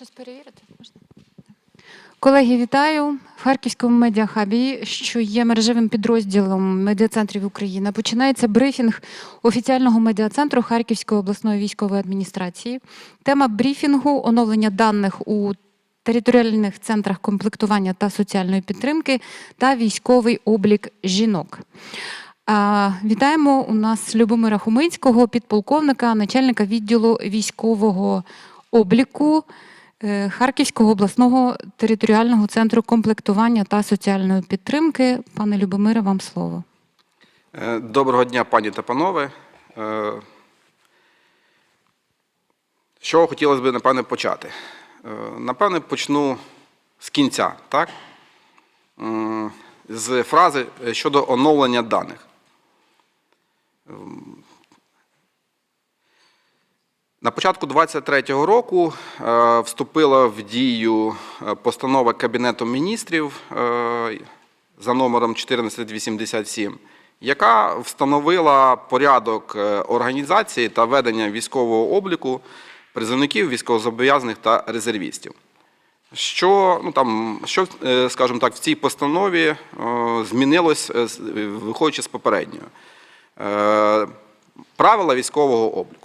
Щось перевірити можна? Колеги, вітаю в Харківському медіахабі, що є мережевим підрозділом медіацентрів України. Починається брифінг офіціального медіацентру Харківської обласної військової адміністрації. Тема брифінгу оновлення даних у територіальних центрах комплектування та соціальної підтримки та військовий облік жінок. Вітаємо у нас Любомира Хумицького, підполковника, начальника відділу військового обліку Харківського обласного територіального центру комплектування та соціальної підтримки. Пане Любомире, вам слово. Е, Доброго дня, пані та панове. Е, чого хотілося б, напевне, почати? Е, Напевне, почну з кінця, так? З фрази е, щодо оновлення даних. На початку 2023 року е, вступила в дію е, постанова Кабінету міністрів е, за номером 1487, яка встановила порядок організації та ведення військового обліку призовників, військовозобов'язаних та резервістів. Що, ну, там, що, скажімо так, в цій постанові змінилось, виходячи з попереднього? Правила військового обліку.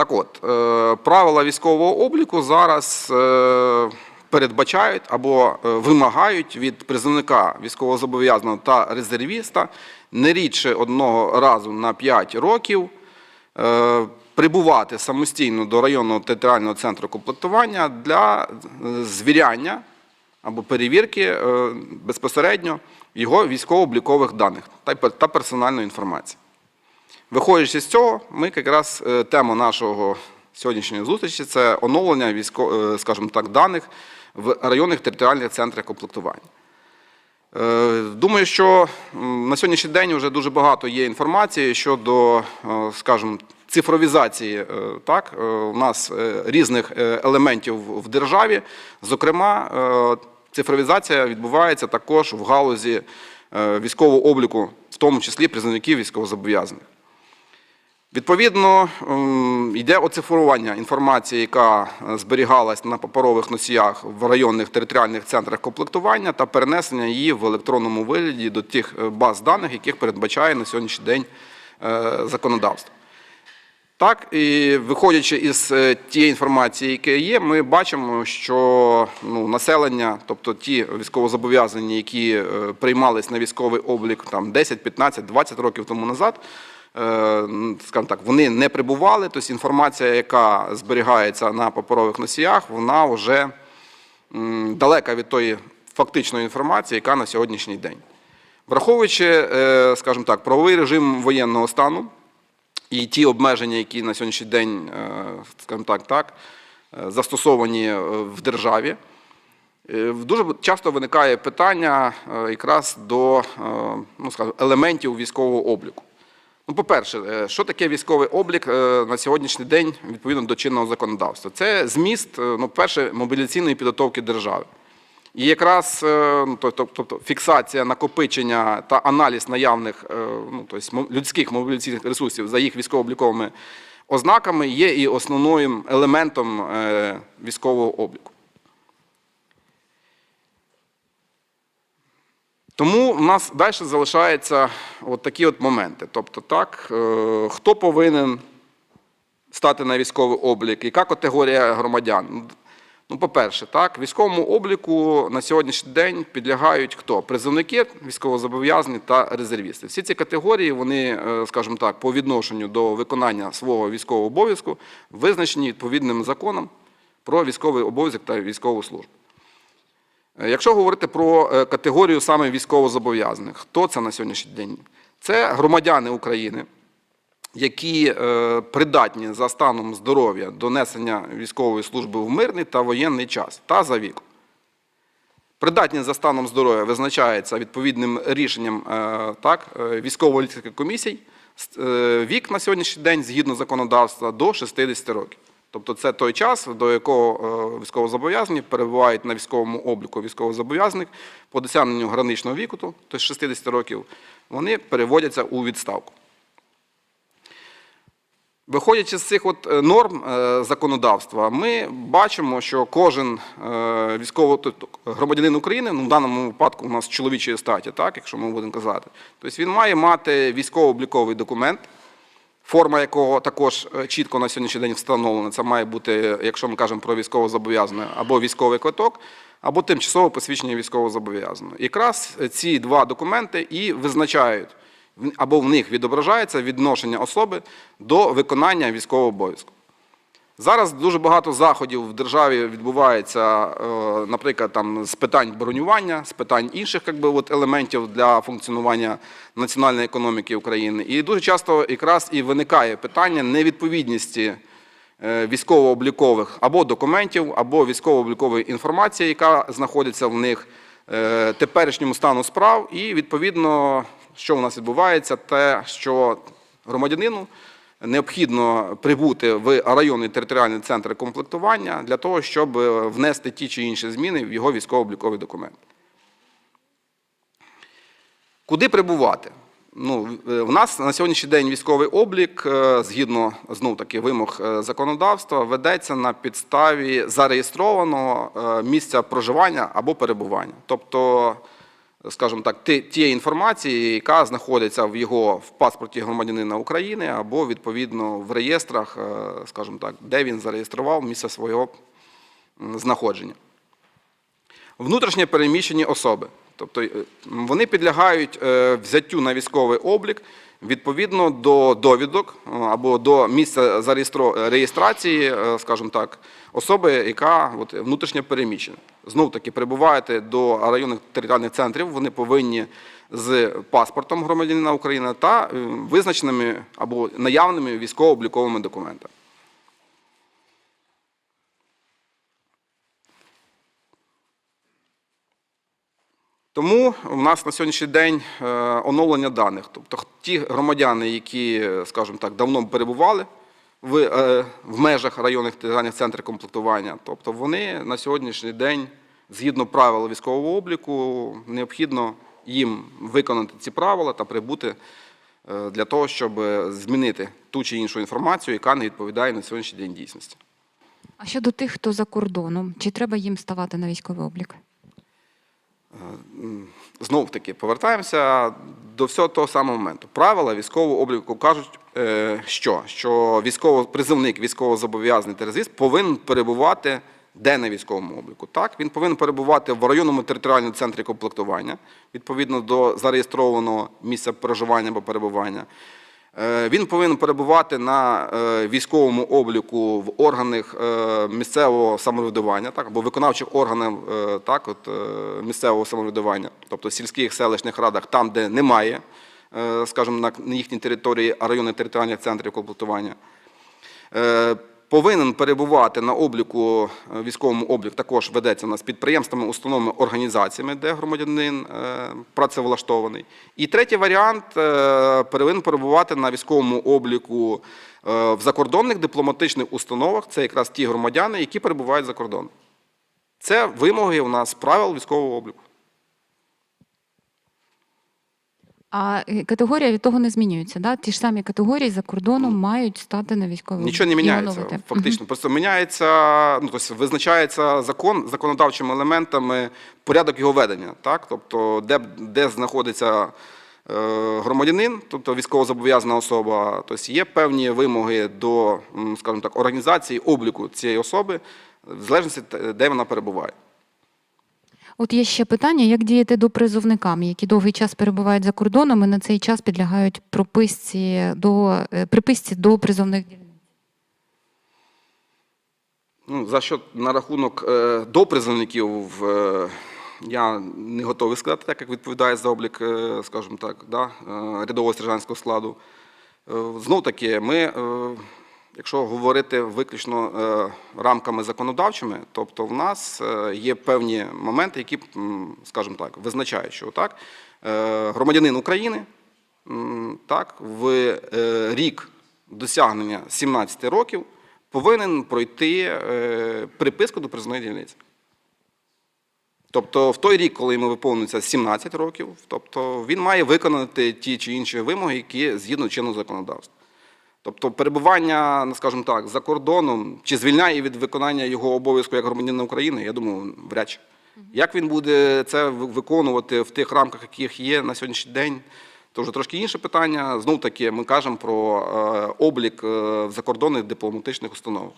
Так от, е, правила військового обліку зараз е, передбачають або е, вимагають від призовника військовозобов'язаного та резервіста не рідше одного разу на 5 років прибувати самостійно до районного територіального центру комплектування для звіряння або перевірки безпосередньо його військово-облікових даних та персональної інформації. Виходячи з цього, ми якраз е, тема нашого сьогоднішньої зустрічі це оновлення військо, е, скажімо так, даних в районних територіальних центрах комплектування. Е, Думаю, що на сьогоднішній день вже дуже багато є інформації щодо, скажімо, цифровізації так, у нас різних елементів в державі. Зокрема, цифровізація відбувається також в галузі військового обліку, в тому числі призовників військовозобов'язаних. Відповідно, ем, йде оцифрування інформації, яка е, зберігалась на паперових носіях в районних територіальних центрах комплектування та перенесення її в електронному вигляді до тих е, баз даних, яких передбачає на сьогоднішній день е, законодавство. Так, і виходячи із тієї інформації, яка є, ми бачимо, що ну, населення, тобто ті військовозобов'язані, які приймались на військовий облік там 10, 15, 20 років тому назад, скажімо так, вони не прибували. Тобто інформація, яка зберігається на паперових носіях, вона вже далека від тої фактичної інформації, яка на сьогоднішній день. Враховуючи, е, скажімо так, правовий режим воєнного стану і ті обмеження, які на сьогоднішній день, е, скажімо так, так, е, застосовані е, в державі, е, дуже часто виникає питання е, якраз до е, ну, скажімо, елементів військового обліку. Ну, по-перше, е, що таке військовий облік е, на сьогоднішній день відповідно до чинного законодавства? Це зміст, е, ну, перше, мобіляційної підготовки держави. І якраз е, ну, то- то- тобто фіксація накопичення та аналіз наявних ну, тобто людських мобіляційних ресурсів за їх військово-обліковими ознаками є і основним елементом військового обліку. Тому в нас далі залишаються от такі от моменти. Тобто, так, е, хто повинен стати на військовий облік, яка категорія громадян? Ну, по-перше, так, військовому обліку на сьогоднішній день підлягають хто? Призовники, військовозобов'язані та резервісти. Всі ці категорії, вони, е, скажімо так, по відношенню до виконання свого військового обов'язку визначені відповідним законом про військовий обов'язок та військову службу. Е, Якщо говорити про е, категорію саме військовозобов'язаних, хто це на сьогоднішній день? Це громадяни України, які е, придатні за станом здоров'я до несення військової служби в мирний та воєнний час та за віком. Придатність за станом здоров'я визначається відповідним рішенням так, військово-лікарських комісій. Вік на сьогоднішній день, згідно законодавства, до 60 років. Тобто це той час, до якого е, військовозобов'язані перебувають на військовому обліку військовозобов'язаних по досягненню граничного віку, тобто 60 років, вони переводяться у відставку. Виходячи з цих от е, норм е, законодавства, ми бачимо, що кожен військовий тобто громадянин України, ну в даному випадку у нас чоловічої статі, так, якщо ми будемо казати, тобто він має мати військово-обліковий документ, форма якого також е, чітко на сьогоднішній день встановлена. Це має бути, якщо ми кажемо про військовозобов'язане, або військовий квиток, або тимчасове посвідчення військовозобов'язаного. Якраз ці два документи і визначають або в них відображається відношення особи до виконання військового обов'язку. Зараз дуже багато заходів в державі відбувається, е, наприклад, там з питань бронювання, з питань інших би, от, елементів для функціонування національної економіки України. І дуже часто якраз і виникає питання невідповідності е, військово-облікових або документів, або військово-облікової інформації, яка знаходиться в них е, теперішньому стану справ, і відповідно, що у нас відбувається, те, що громадянину необхідно прибути в районний територіальний центр комплектування для того, щоб е, внести ті чи інші зміни в його військово-обліковий документ. Куди прибувати? Ну, е, в нас на сьогоднішній день військовий облік, е, згідно знов таки вимог законодавства, ведеться на підставі зареєстрованого місця проживання або перебування. Тобто, скажімо так, тієї інформації, яка знаходиться в його в паспорті громадянина України або відповідно в реєстрах, е, скажімо так, де він зареєстрував місце свого знаходження. Внутрішньо переміщені особи. Тобто е, вони підлягають е, взяттю на військовий облік відповідно до довідок е, або до місця реєстрації, скажімо так, особи, яка от, внутрішньо переміщена. Знов таки прибуваєте до районних територіальних центрів, вони повинні з паспортом громадянина України та визначеними або наявними військово-обліковими документами. Тому в нас на сьогоднішній день е, оновлення даних. Тобто ті громадяни, які, е, скажімо так, давно перебували в, е, в межах районних територіальних центрів комплектування, тобто вони на сьогоднішній день, згідно правил військового обліку, необхідно їм виконати ці правила та прибути для того, щоб змінити ту чи іншу інформацію, яка не відповідає на сьогоднішній день дійсності. А щодо тих, хто за кордоном, чи треба їм ставати на військовий облік? Знов таки повертаємося до всього того самого моменту. Правила військового обліку кажуть, е, що, що військово, призовник військовозобов'язаний та резервіст повинен перебувати де на військовому обліку. Так, він повинен перебувати в районному територіальному центрі комплектування відповідно до зареєстрованого місця проживання або перебування. Е, Він повинен перебувати на е, військовому обліку в органах е, місцевого самоврядування, так або виконавчих органів так, от, місцевого самоврядування, тобто сільських селищних радах, там, де немає, скажімо, на їхній території районних територіальних центрів комплектування. Повинен перебувати на обліку, е, військовому обліку також ведеться у нас підприємствами, установами, організаціями, де громадянин е, працевлаштований. І третій варіант е, повинен перебувати на військовому обліку в закордонних дипломатичних установах. Це якраз ті громадяни, які перебувають за кордоном. Це вимоги у нас правил військового обліку. А е, категорія від того не змінюється. Да? Ті ж самі категорії за кордоном мають стати на військовий Нічого не міняється фактично. Просто міняється, ну тобто визначається закон законодавчими елементами порядок його ведення. Так, тобто, де, де знаходиться е, громадянин, тобто військовозобов'язана особа, тобто є певні вимоги до, скажімо так, організації обліку цієї особи, в залежності де вона перебуває. От є ще питання, як діяти до призовникам, які довгий час перебувають за кордоном і на цей час підлягають прописці до е, приписці до призовних дільниць. Ну, за що на рахунок е, допризовників е, я не готовий сказати, так як відповідає за облік, е, скажімо так, да, е, рядового сержантського складу. Е, знов таки, ми, е, якщо говорити виключно е, рамками законодавчими, тобто в нас е, є певні моменти, які, скажімо так, визначають, що так, е, громадянин України так, в рік досягнення 17 років повинен пройти приписку до призовної дільниці. Тобто в той рік, коли йому виповнюється 17 років, тобто він має виконати ті чи інші вимоги, які згідно чинного законодавства. Тобто перебування, ну, скажімо так, за кордоном чи звільняє від виконання його обов'язку як громадянина України, я думаю, вряд чи. Як він буде це виконувати в тих рамках, яких є на сьогоднішній день, то вже трошки інше питання. Знов таки, ми кажемо про е, облік е, в закордонних дипломатичних установах.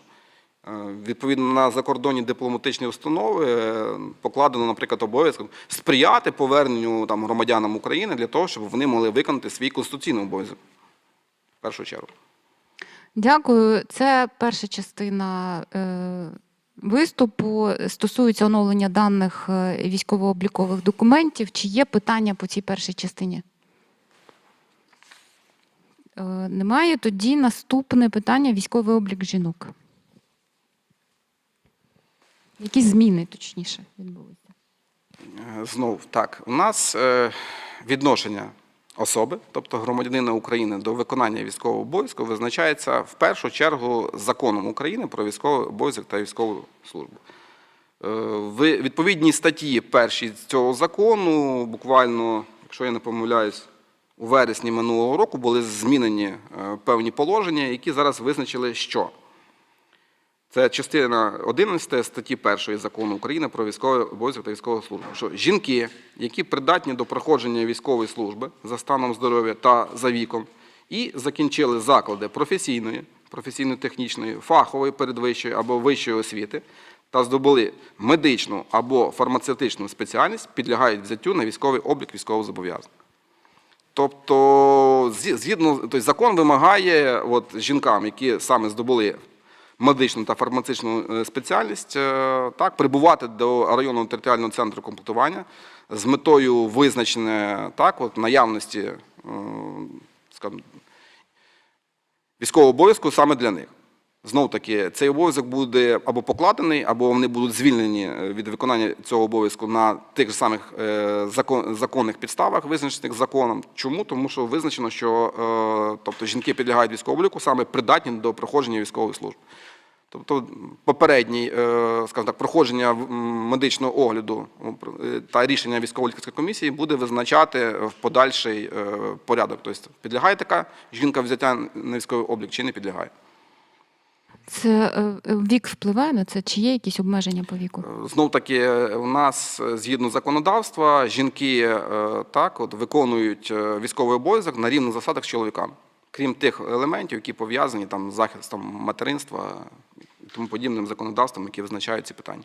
Е, Відповідно на закордонні дипломатичні установи покладено, наприклад, обов'язком сприяти поверненню там громадянам України для того, щоб вони могли виконати свій конституційний обов'язок. В першу чергу. Дякую. Це перша частина е, виступу. Стосується оновлення даних е, військово-облікових документів. Чи є питання по цій першій частині? Е, немає. Тоді наступне питання військовий облік жінок. Які зміни, точніше, відбулися? Знов так, у нас відношення особи, тобто громадянина України, до виконання військового обов'язку визначається в першу чергу законом України про військовий обов'язок та військову службу. Е, В відповідній статті першій цього закону, буквально, якщо я не помиляюсь, у вересні минулого року були змінені е, певні положення, які зараз визначили, що це частина 11 статті 1 закону України про військовий обов'язок та військову службу. Що жінки, які придатні до проходження військової служби за станом здоров'я та за віком, і закінчили заклади професійної, професійно-технічної, фахової передвищої або вищої освіти та здобули медичну або фармацевтичну спеціальність, підлягають взяттю на військовий облік військовозобов'язаних. Тобто, згідно, тобто закон вимагає от, жінкам, які саме здобули медичну та фармацевтичну е, спеціальність, е, так, прибувати до районного територіального центру комплектування з метою визначення так, от, наявності е, скажімо, військового обов'язку саме для них. Знов таки, цей обов'язок буде або покладений, або вони будуть звільнені від виконання цього обов'язку на тих же самих закон- законних підставах, визначених законом. Чому? Тому що визначено, що тобто, жінки підлягають військовому обліку саме придатні до проходження військової служби. Тобто попередній, е, скажімо так, проходження медичного огляду е, та рішення військово-лікарської комісії буде визначати в подальший е, порядок. Тобто підлягає така жінка взяття на військовий облік чи не підлягає. Це вік впливає на це? Чи є якісь обмеження по віку? Знов таки, у нас згідно законодавства, жінки так от виконують військовий обов'язок на рівних засадах з чоловіками, крім тих елементів, які пов'язані там з захистом материнства тому подібним законодавством, які визначають ці питання.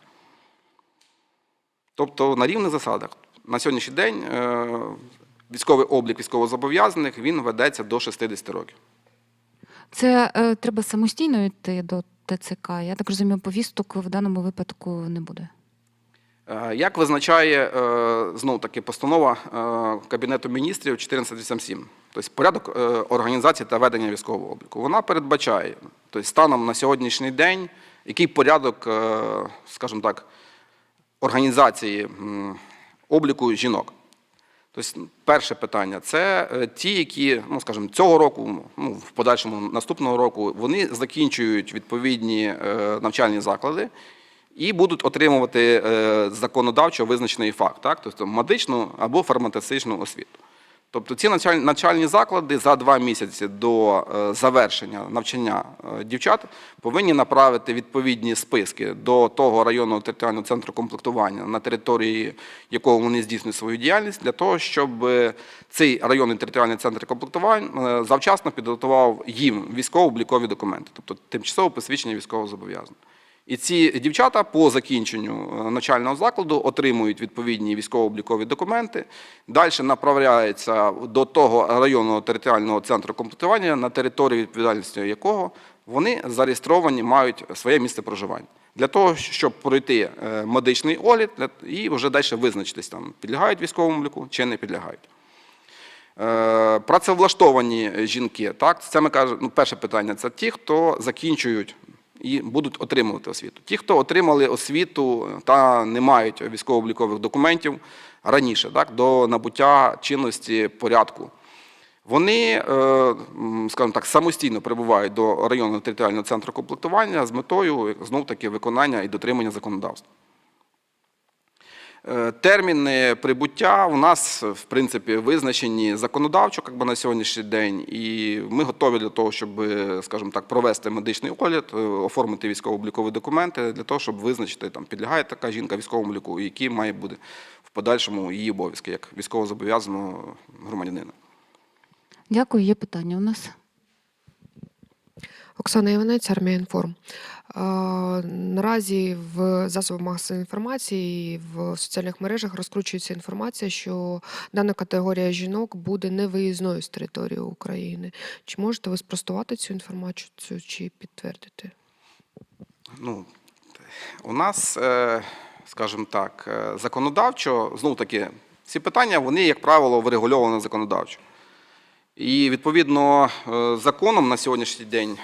Тобто на рівних засадах на сьогоднішній день е, військовий облік військовозобов'язаних він ведеться до 60 років. Це е, треба самостійно йти до ТЦК. Я так розумію, повісток в даному випадку не буде. Е, Як визначає знов таки постанова е, Кабінету міністрів 1487, тобто порядок е, організації та ведення військового обліку, вона передбачає, тобто станом на сьогоднішній день, який порядок, е, скажімо так, організації обліку жінок. Тобто, перше питання це е, ті, які, ну скажімо, цього року, ну в подальшому наступного року, вони закінчують відповідні е, навчальні заклади і будуть отримувати е, законодавчо визначений факт, так? тобто медичну або фармацевтичну освіту. Тобто ці навчальні заклади за два місяці до е, завершення навчання е, дівчат повинні направити відповідні списки до того районного територіального центру комплектування, на території якого вони здійснюють свою діяльність, для того, щоб цей районний територіальний центр комплектування завчасно підготував їм військово-облікові документи, тобто тимчасове посвідчення військовозобов'язаного. І ці дівчата по закінченню е, навчального закладу отримують відповідні військово-облікові документи. Далі направляються до того районного територіального центру комплектування, на території відповідальності якого вони зареєстровані, мають своє місце проживання. Для того, щоб пройти е, медичний огляд і вже далі визначитись, там, підлягають військовому обліку чи не підлягають. Е, Працевлаштовані жінки, так, це ми кажемо, ну, перше питання це ті, хто закінчують і будуть отримувати освіту. Ті, хто отримали освіту та не мають військово-облікових документів раніше, так, до набуття чинності порядку. Вони, е, скажімо так, самостійно прибувають до районного територіального центру комплектування з метою знов таки виконання і дотримання законодавства. Е, Терміни прибуття у нас, в принципі, визначені законодавчо як би, на сьогоднішній день, і ми готові для того, щоб, скажімо так, провести медичний огляд, е, оформити військово-облікові документи для того, щоб визначити, там, підлягає така жінка військовому обліку, і які має бути в подальшому її обов'язки як військовозобов'язаного громадянина. Дякую. Є питання у нас. Оксана Іванець, Армія Інформ. Наразі в засобах масової інформації в соціальних мережах розкручується інформація, що дана категорія жінок буде невиїзною з території України. Чи можете ви спростувати цю інформацію чи підтвердити? Ну, у нас, е, скажімо так, е, законодавчо, знову таки, ці питання, вони, як правило, врегульовані законодавчо. І відповідно е, законом на сьогоднішній день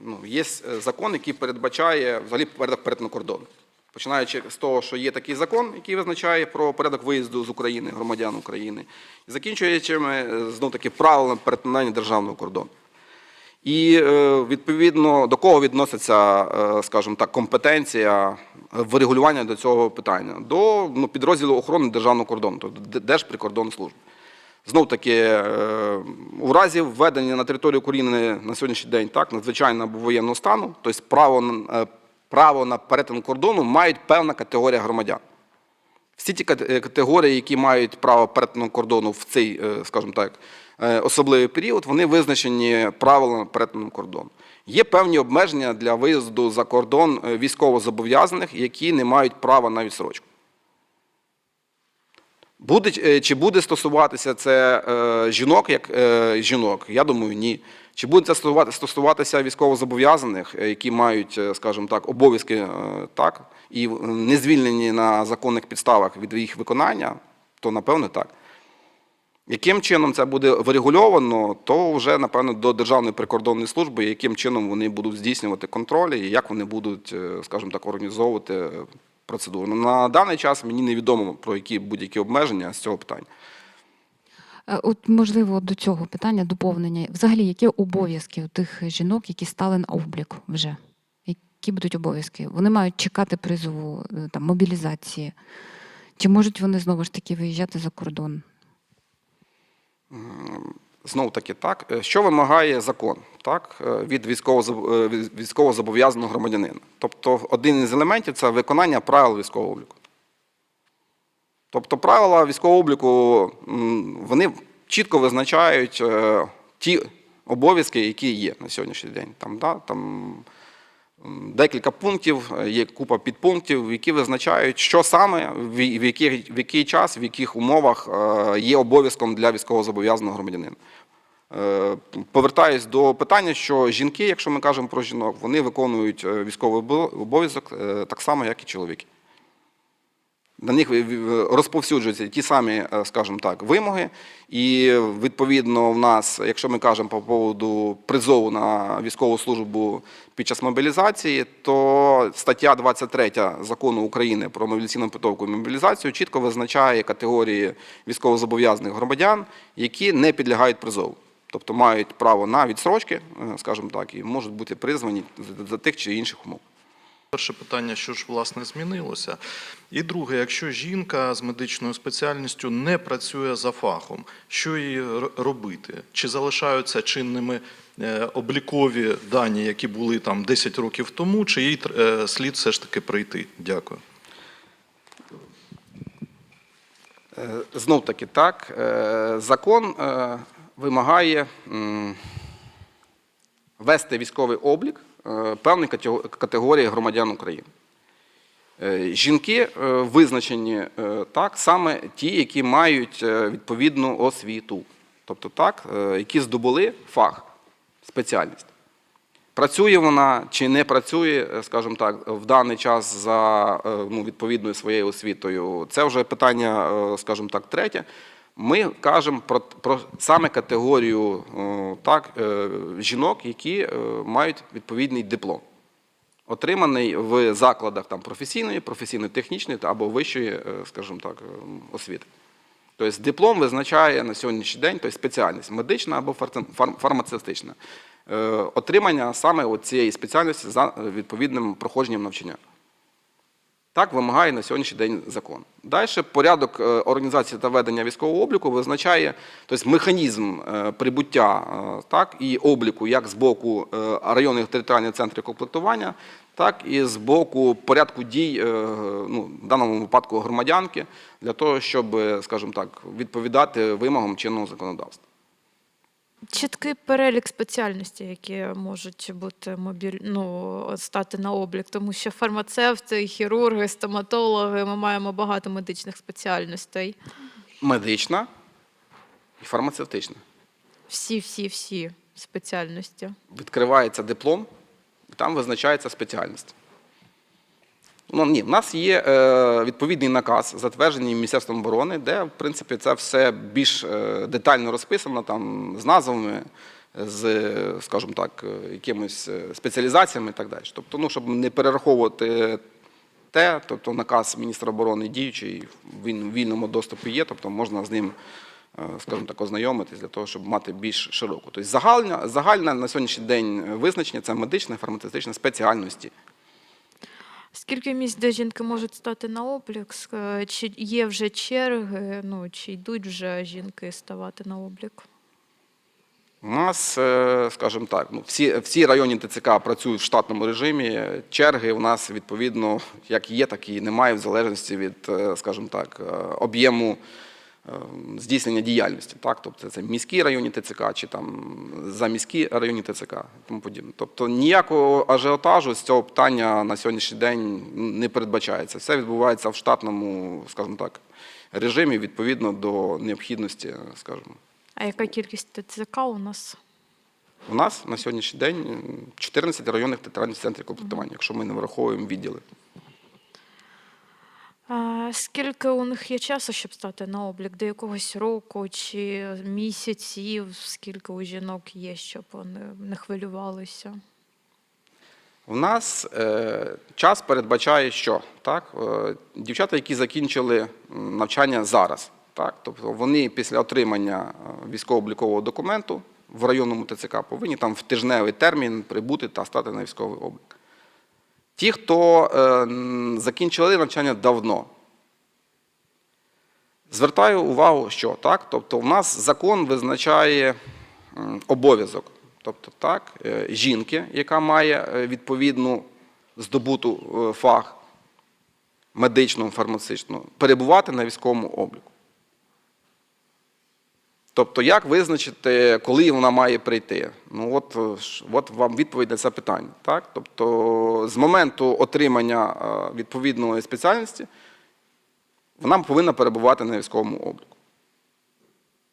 ну, є е, закон, який передбачає взагалі порядок перетину кордону. Починаючи з того, що є такий закон, який визначає про порядок виїзду з України, громадян України, і закінчуючи знов таки правилами перетинання державного кордону. І е, відповідно до кого відноситься, е, скажімо так, компетенція врегулювання до цього питання? До ну, підрозділу охорони державного кордону, тобто Д- Держприкордонслужби. Знов таки, е, у разі введення на територію України на сьогоднішній день так, надзвичайного або воєнного стану, тобто право, е, право на перетин кордону мають певна категорія громадян. Всі ті е, категорії, які мають право перетину кордону в цей, скажімо так, особливий період, вони визначені правилами перетину кордону. Є певні обмеження для виїзду за кордон е, військовозобов'язаних, які не мають права на відсрочку. Буде, чи буде стосуватися це е, жінок як е, жінок? Я думаю, ні. Чи буде це стосуватися військовозобов'язаних, е, які мають, е, скажімо так, обов'язки е, так, і не звільнені на законних підставах від їх виконання, то напевно так. Яким чином це буде врегульовано, то вже, напевно, до Державної прикордонної служби, яким чином вони будуть здійснювати контроль і як вони будуть, е, скажімо так, організовувати процедуру. Ну, На даний час мені невідомо про які будь-які обмеження з цього питання. Е, От, можливо, до цього питання доповнення. Взагалі, які обов'язки у тих жінок, які стали на облік вже? Які будуть обов'язки? Вони мають чекати призову, е, там, мобілізації. Чи можуть вони знову ж таки виїжджати за кордон? Знову таки, так, е, що вимагає закон так, е, від е, військовозобов'язаного громадянина? Тобто, один із елементів це виконання правил військового обліку. Тобто, правила військового обліку вони чітко визначають е, ті обов'язки, які є на сьогоднішній день. Там, да, там, декілька пунктів, є купа підпунктів, які визначають, що саме, в який, в який час, в яких умовах є обов'язком для військовозобов'язаного громадянина. Е, Повертаюсь до питання, що жінки, якщо ми кажемо про жінок, вони виконують е, військовий обов'язок е, так само, як і чоловіки. На них розповсюджуються ті самі, скажімо так, вимоги. І відповідно в нас, якщо ми кажемо по поводу призову на військову службу під час мобілізації, то стаття 23 закону України про мобілізаційну підготовку і мобілізацію чітко визначає категорії військовозобов'язаних громадян, які не підлягають призову. Тобто мають право на відсрочки, е, скажімо так, і можуть бути призвані за- за тих чи інших умов. Перше питання, що ж власне змінилося. І друге, якщо жінка з медичною спеціальністю не працює за фахом, що їй робити? Чи залишаються чинними е, облікові дані, які були там 10 років тому, чи їй е, слід все ж таки прийти? Дякую. Знов таки так. Закон вимагає вести військовий облік е, певної категорії громадян України. Е, Жінки е, визначені так, саме ті, які мають відповідну освіту, тобто так, які здобули фах, спеціальність. Працює вона чи не працює, скажімо так, в даний час за ну, відповідною своєю освітою, це вже питання, скажімо так, третє. Ми кажемо про, про саме категорію е, так, е, жінок, які е, мають відповідний диплом, отриманий в закладах там, професійної, професійно-технічної або вищої, скажімо так, освіти. Тобто диплом визначає на сьогоднішній день тобто спеціальність медична або фармацевтична. Отримання саме цієї спеціальності за відповідним проходженням навчання. Так вимагає на сьогоднішній день закон. Далі порядок е, організації та ведення військового обліку визначає тобто механізм е, прибуття е, так, і обліку як з боку районних територіальних центрів комплектування, так і з боку порядку дій, ну, в даному випадку громадянки, для того, щоб, скажімо так, відповідати вимогам чинного законодавства. Чіткий перелік спеціальностей, які можуть бути мобіль... ну, стати на облік, тому що фармацевти, хірурги, стоматологи, ми маємо багато медичних спеціальностей. Медична і фармацевтична. Всі, всі, всі спеціальності. відкривається диплом, і там визначається спеціальність. Ну, ні, в нас є е, відповідний наказ, затверджений Міністерством оборони, де, в принципі, це все більш е, детально розписано, там, з назвами, з, скажімо так, е, якимись спеціалізаціями і так далі. Тобто, ну, щоб не перераховувати те, тобто наказ міністра оборони діючий, він в вільному доступі є, тобто можна з ним, скажімо так, ознайомитись для того, щоб мати більш широку. Тобто загальне, загальне на сьогоднішній день визначення це медична фармацевтична спеціальності. Скільки місць, де жінки можуть стати на облік? Чи є вже черги, ну, чи йдуть вже жінки ставати на облік? У нас, е, скажімо так, ну, всі, всі районні ТЦК працюють в штатному режимі. Черги у нас відповідно як є, так і немає, в залежності від, е, скажімо так, е, об'єму е, здійснення діяльності. Так? Тобто це міські районні ТЦК чи там заміські районні ТЦК і тому подібне. Тобто ніякого ажіотажу з цього питання на сьогоднішній день не передбачається. Все відбувається в штатному, скажімо так, режимі відповідно до необхідності, скажімо. А яка кількість ТЦК у нас? У нас на сьогоднішній день 14 районних територіальних центрів комплектування, якщо ми не враховуємо відділи. Скільки у них є часу, щоб стати на облік? До якогось року чи місяців? Скільки у жінок є, щоб вони не хвилювалися? У нас е, час передбачає, що так, е, дівчата, які закінчили навчання зараз, так, тобто вони після отримання е, військово-облікового документу в районному ТЦК повинні там в тижневий термін прибути та стати на військовий облік. Ті, хто е, закінчили навчання давно, звертаю увагу, що так, тобто в нас закон визначає обов'язок. Тобто, так, е, жінки, яка має е, відповідну здобуту фах медичну, фармацевтичну, перебувати на військовому обліку. Тобто, як визначити, коли вона має прийти? Ну, от, е, от вам відповідь на це питання. Так? Тобто, з моменту отримання е, відповідної спеціальності вона повинна перебувати на військовому обліку.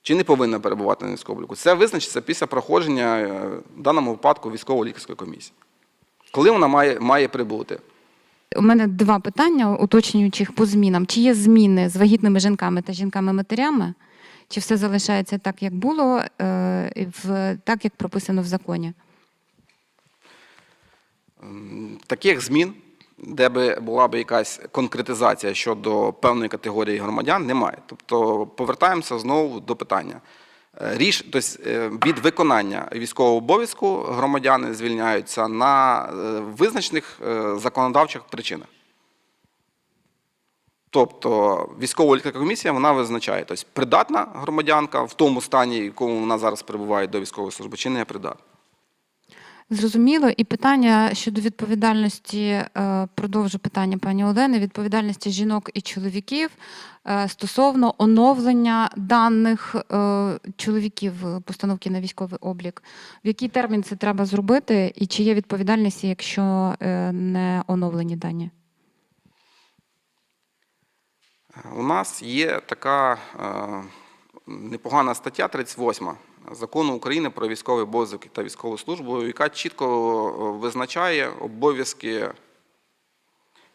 Чи не повинна перебувати на військовому обліку? Це визначиться після проходження, е, в даному випадку, військово-лікарської комісії. Коли вона має, має прибути? У мене два питання уточнюючих по змінам. Чи є зміни з вагітними жінками та жінками-матерями? Чи все залишається так, як було, е, в, так, як прописано в законі? Таких змін, де би була б якась конкретизація щодо певної категорії громадян, немає. Тобто повертаємося знову до питання. Е, Ріш, тобто, е, від виконання військового обов'язку громадяни звільняються на визначених законодавчих причинах. Тобто військова лікарська комісія вона визначає, тобто придатна громадянка в тому стані, в якому вона зараз перебуває до військової служби, чи не придатна. Зрозуміло. І питання щодо відповідальності, е, продовжу питання пані Олени, відповідальності жінок і чоловіків е, стосовно оновлення даних е, чоловіків постановки на військовий облік. В який термін це треба зробити, і чи є відповідальність, якщо не оновлені дані? У нас є така е, непогана стаття 38 закону України про військовий обов'язок та військову службу, яка чітко е, визначає обов'язки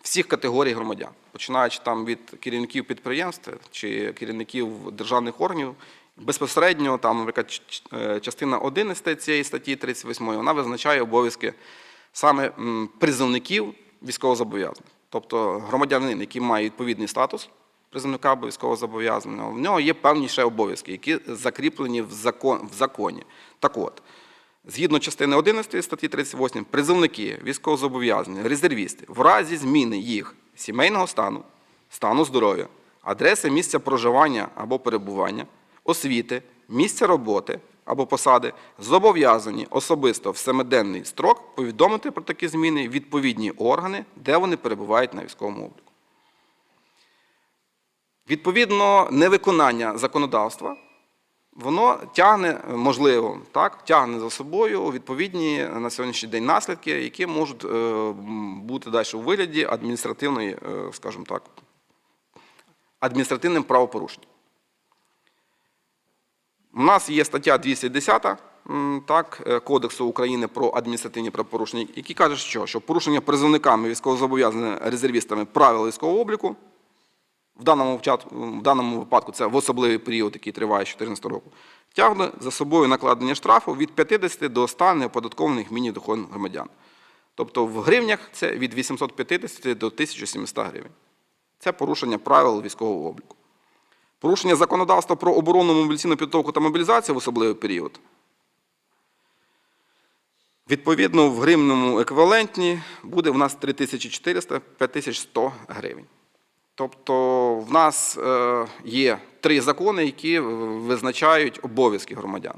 всіх категорій громадян, починаючи там від керівників підприємств чи керівників державних органів. Безпосередньо там, наприклад, е, частина 11 цієї статті 38 вона визначає обов'язки саме призовників військовозобов'язаних. Тобто громадянин, який має відповідний статус призовника або військовозобов'язаного, в нього є певні ще обов'язки, які закріплені в, закон, в законі. Так от, згідно частини 11 статті 38, призовники, військовозобов'язані, резервісти, в разі зміни їх сімейного стану, стану здоров'я, адреси місця проживання або перебування, освіти, місця роботи або посади зобов'язані особисто в семиденний строк повідомити про такі зміни відповідні органи, де вони перебувають на військовому обліку. Відповідно, невиконання законодавства воно тягне, можливо, так, тягне за собою відповідні на сьогоднішній день наслідки, які можуть е, бути далі у вигляді адміністративної, е, скажімо так, адміністративним правопорушенням. У нас є стаття 210 так, е, Кодексу України про адміністративні правопорушення, які каже, що, що порушення призовниками військовозобов'язаними резервістами правил військового обліку в даному, в даному випадку це в особливий період, який триває з 2014 року, тягне за собою накладення штрафу від 50 до 100 неоподаткованих міні-доходів громадян. Тобто в гривнях це від 850 до 1700 гривень. Це порушення правил військового обліку. Порушення законодавства про оборонну мобілізаційну підготовку та мобілізацію в особливий період. Відповідно, в гривному еквіваленті буде в нас 3400-5100 гривень. Тобто в нас е, є три закони, які визначають обов'язки громадян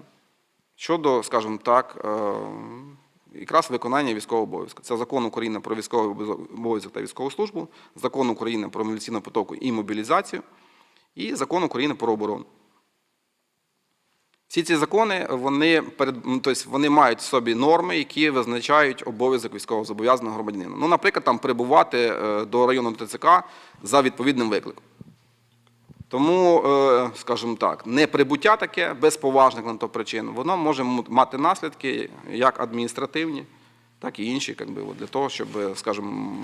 щодо, скажімо так, е, якраз виконання військового обов'язку. Це закон України про військовий обов'язок та військову службу, закон України про міліційну потоку і мобілізацію, і закон України про оборону. Всі ці закони вони, перед, ну, тобто вони мають в собі норми, які визначають обов'язок військовозобов'язаного громадянина. Ну, наприклад, там прибувати е, до районного ТЦК за відповідним викликом. Тому, е, скажімо так, неприбуття таке без поважних на то причин, воно може мати наслідки як адміністративні, так і інші, як би, для того, щоб, скажімо,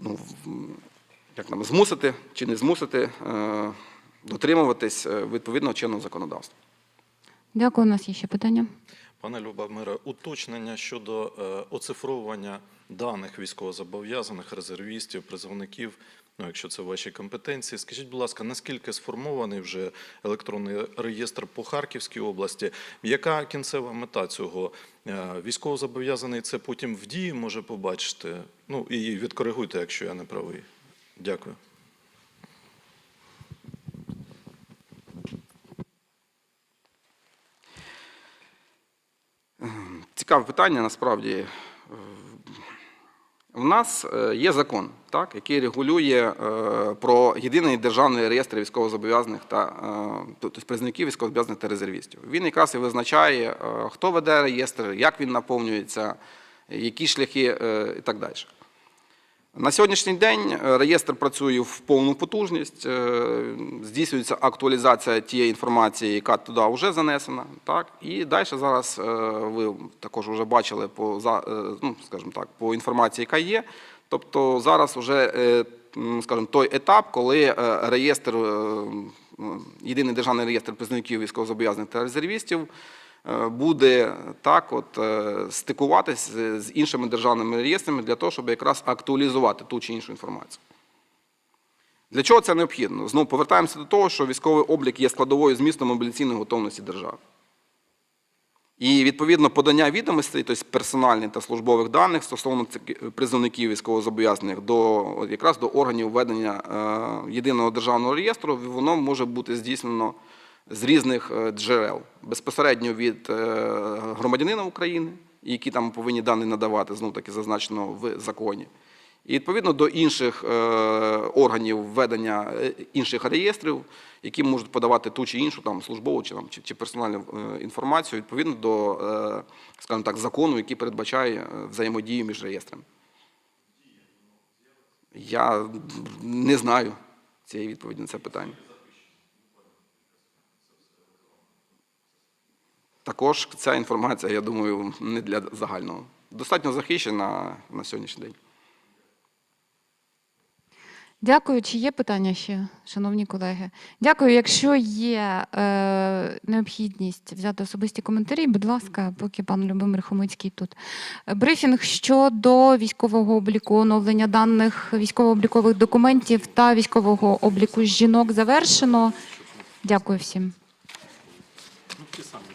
ну, як там, змусити чи не змусити е, дотримуватись е, відповідного чинного законодавства. Дякую. У нас є ще питання. Пане Любомире, уточнення щодо е, оцифровування даних військовозобов'язаних, резервістів, призовників, ну, якщо це ваші компетенції. Скажіть, будь ласка, наскільки сформований вже електронний реєстр по Харківській області? Яка кінцева мета цього? Е, Військовозобов'язаний це потім в дії може побачити? Ну і відкоригуйте, якщо я не правий. Дякую. Цікаве питання насправді. У нас е, є закон, так, який регулює е, про єдиний державний реєстр військовозобов'язаних та е, тобто призників військовозобов'язаних та резервістів. Він якраз і визначає, хто веде реєстр, як він наповнюється, які шляхи і так далі. На сьогоднішній день е, реєстр працює в повну потужність, е, здійснюється актуалізація тієї інформації, яка туди вже занесена. Так? І далі зараз е, ви також вже бачили по, ну, скажімо так, по інформації, яка є. Тобто зараз вже скажімо, той етап, коли реєстр, єдиний державний реєстр призовників військовозобов'язаних та резервістів буде так от е, стикуватись з іншими державними реєстрами для того, щоб якраз актуалізувати ту чи іншу інформацію. Для чого це необхідно? Знову повертаємося до того, що військовий облік є складовою змісту мобілізаційної готовності держави. І відповідно подання відомостей, тобто персональних та службових даних стосовно призовників військовозобов'язаних до якраз до органів ведення е, єдиного державного реєстру, воно може бути здійснено з різних е, джерел безпосередньо від е, громадянина України, які там повинні дані надавати, знов таки зазначено в законі. І відповідно до інших е, органів ведення інших реєстрів, які можуть подавати ту чи іншу там службову чи там чи, персональну інформацію відповідно до, скажімо так, закону, який передбачає взаємодію між реєстрами. Я не знаю цієї відповіді на це питання. Також ця інформація, я думаю, не для загального. Достатньо захищена на сьогоднішній день. Дякую. Чи є питання ще, шановні колеги? Дякую. Якщо є е, необхідність взяти особисті коментарі, будь ласка, поки пан Любомир Хомицький тут. Брифінг щодо військового обліку, оновлення даних військово-облікових документів та військового обліку жінок завершено. Дякую всім. Самі